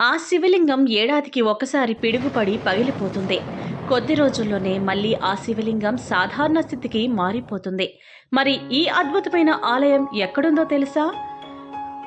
ఆ శివలింగం ఏడాదికి ఒకసారి పిడుగుపడి పగిలిపోతుంది. కొద్ది రోజుల్లోనే మళ్ళీ ఆ శివలింగం సాధారణ స్థితికి మారిపోతుంది. మరి ఈ అద్భుతమైన ఆలయం ఎక్కడుందో తెలుసా?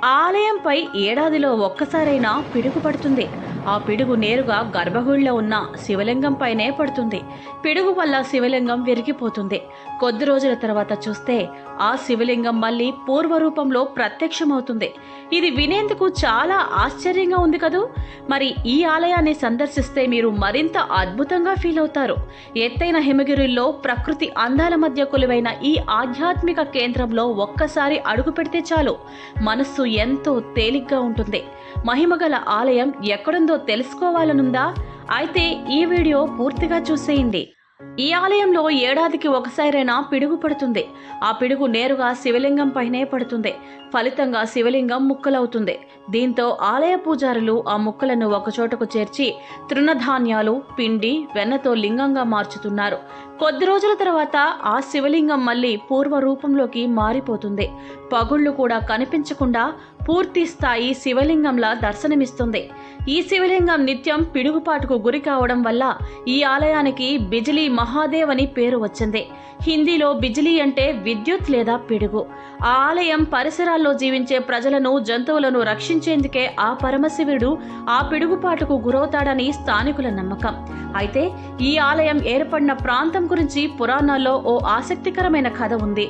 ఆ ఆలయంపై ఏడాదిలో ఒక్కసారైనా పిడుగు పడుతుంది ఆ పిడుగు నేరుగా గర్భగుడిలో ఉన్న శివలింగం పైనే పడుతుంది. పిడుగు వల్ల శివలింగం విరిగిపోతుంది. కొద్ది రోజుల తర్వాత చూస్తే ఆ శివలింగం మళ్ళీ పూర్వరూపంలో ప్రత్యక్షమవుతుంది. ఇది వినేందుకు చాలా ఆశ్చర్యంగా ఉంది కదూ? మరి ఈ ఆలయాన్ని సందర్శిస్తే మీరు మరింత అద్భుతంగా ఫీల్ అవుతారు. ఎత్తైన హిమగిరిల్లో ప్రకృతి అందాల మధ్య కొలువైన ఈ ఆధ్యాత్మిక కేంద్రంలో ఒక్కసారి అడుగు పెడితే చాలు. మనస్సు ఎంతో తేలిగ్గా ఉంటుంది. మహిమగల ఆలయం ఎక్కడుందో తెలుసుకోవాలనుందా? అయితే ఈ వీడియో పూర్తిగా చూసేయండి. ఈ ఆలయంలో ఏడాదికి ఒకసారైనా పిడుగు పడుతుంది. ఆ పిడుగు నేరుగా శివలింగం పైనే పడుతుంది. ఫలితంగా శివలింగం ముక్కలవుతుంది. దీంతో ఆలయ పూజారులు ఆ ముక్కలను ఒకచోటకు చేర్చి తృణధాన్యాలు పిండి వెన్నతో లింగంగా మార్చుతున్నారు. కొద్ది రోజుల తర్వాత ఆ శివలింగం మళ్ళీ పూర్వ రూపంలోకి మారిపోతుంది. పగుళ్ళు కూడా కనిపించకుండా పూర్తి స్థాయి శివలింగంలా దర్శనమిస్తుంది. ఈ శివలింగం నిత్యం పిడుగుపాటుకు గురి కావడం వల్ల ఈ ఆలయానికి బిజిలీ మహాదేవ్ అని పేరు వచ్చింది. హిందీలో బిజిలీ అంటే విద్యుత్ లేదా పిడుగు. ఆ ఆలయం పరిసరాల్లో జీవించే ప్రజలను జంతువులను రక్షించేందుకే ఆ పరమశివుడు ఆ పిడుగుపాటుకు గురవుతాడని స్థానికుల నమ్మకం. అయితే ఈ ఆలయం ఏర్పడిన ప్రాంతం గురించి పురాణాల్లో ఓ ఆసక్తికరమైన కథ ఉంది.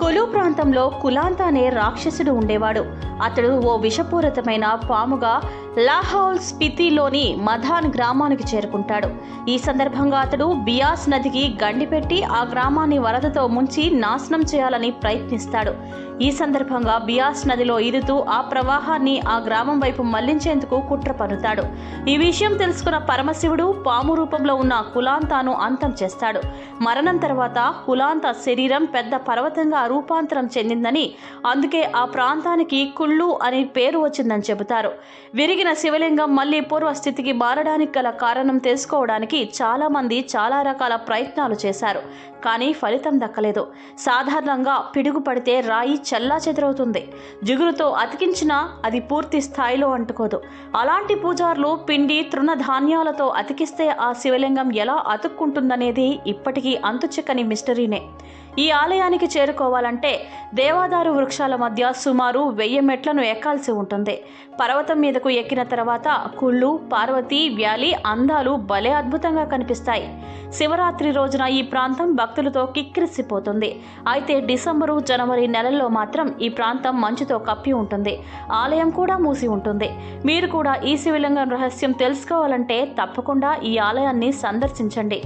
కొలు ప్రాంతంలో కులాంత అనే రాక్షసుడు ఉండేవాడు. అతడు ఓ విషపూరితమైన పాముగా లాహౌల్ స్పితిలోని మధాన్ గ్రామానికి చేరుకుంటాడు. ఈ సందర్భంగా అతడు బియాస్ నదికి గండి పెట్టి ఆ గ్రామాన్ని వరదతో ముంచి నాశనం చేయాలని ప్రయత్నిస్తాడు. ఈ సందర్భంగా బియాస్ నదిలో ఈదుతూ ఆ ప్రవాహాన్ని ఆ గ్రామం వైపు మళ్ళించేందుకు కుట్ర పన్నుతాడు. ఈ విషయం తెలుసుకున్న పరమశివుడు పాము రూపంలో ఉన్న కులాంతాను అంతం చేస్తాడు. మరణం తర్వాత కులాంత శరీరం పెద్ద పర్వతంగా రూపాంతరం చెందిందని అందుకే ఆ ప్రాంతానికి కుళ్ళు అని పేరు వచ్చిందని చెబుతారు. విరిగిన శివలింగం మళ్ళీ పూర్వస్థితికి మారడానికి గల కారణం తెలుసుకోవడానికి చాలామంది చాలా రకాల ప్రయత్నాలు చేశారు. కానీ ఫలితం దక్కలేదు. సాధారణంగా పిడుగు పడితే రాయి చల్లా చెదరవుతుంది. జిగురుతో అతికించినా అది పూర్తి స్థాయిలో అంటుకోదు. అలాంటి పూజారులు పిండి తృణధాన్యాలతో అతికిస్తే ఆ శివలింగం ఎలా అతుక్కుంటుందనేది ఇప్పటికీ అంతుచిక్కని మిస్టరీనే. ఈ ఆలయానికి చేరుకోవాలంటే దేవాదారు వృక్షాల మధ్య సుమారు వెయ్యి మెట్లను ఎక్కాల్సి ఉంటుంది. పర్వతం మీదకు ఎక్కిన తర్వాత కుళ్ళు పార్వతి వ్యాలీ అందాలు భలే అద్భుతంగా కనిపిస్తాయి. శివరాత్రి రోజున ఈ ప్రాంతం భక్తులతో కిక్కిరిసిపోతుంది. అయితే డిసెంబరు జనవరి నెలల్లో మాత్రం ఈ ప్రాంతం మంచుతో కప్పి ఉంటుంది. ఆలయం కూడా మూసి ఉంటుంది. మీరు కూడా ఈ శివలింగం రహస్యం తెలుసుకోవాలంటే తప్పకుండా ఈ ఆలయాన్ని సందర్శించండి.